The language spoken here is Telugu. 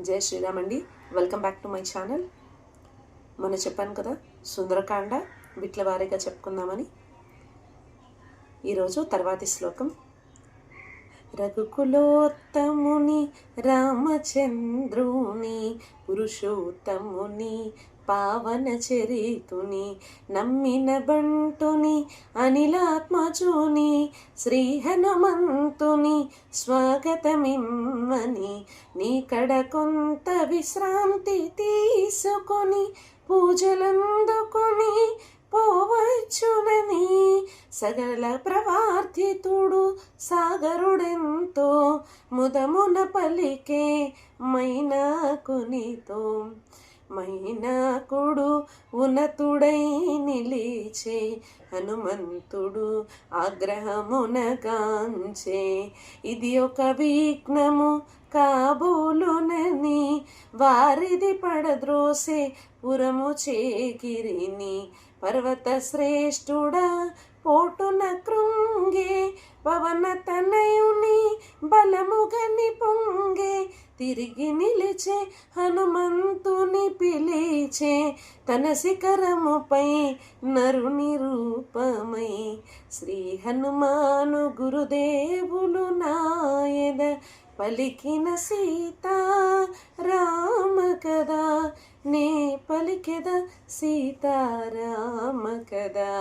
జై శ్రీరామ్ అండి. Welcome back to my channel మొన్న చెప్పాను కదా సుందరకాండ బిట్ల వారీగా చెప్పుకుందామని. ఈరోజు తర్వాతి శ్లోకం. రఘుకులోత్తముని రామచంద్రుని పురుషోత్తముని పావన చరితుని నమ్మిన బంటుని అనిలాత్మజుని శ్రీ హనుమంతుని స్వాగతమిమ్మని నీ కడ కొంత విశ్రాంతి తీసుకొని పూజలందుకొని పోవచ్చునని సగల ప్రవార్థితుడు సాగరుడెంతో ముదమున పలికే మైనాకునితో. మైనాకుడు ఉన్నతుడై నిలిచే హనుమంతుడు ఆగ్రహమునగాంచే ఇది ఒక విఘ్నము కాబోలునని వారిది పడద్రోసే పురము చేకిరిని. పర్వత శ్రేష్ఠుడా పోటున కృంగే పవన తనయుని బలముగని పొంగే. తిరిగి నిలిచే హనుమంతుని నిలిచే తన శిఖరముపై నరుని రూపమై శ్రీ హనుమాను గురుదేవులు నాయద పలికిన సీత రామ కదా నే పలికెద సీతారామ కదా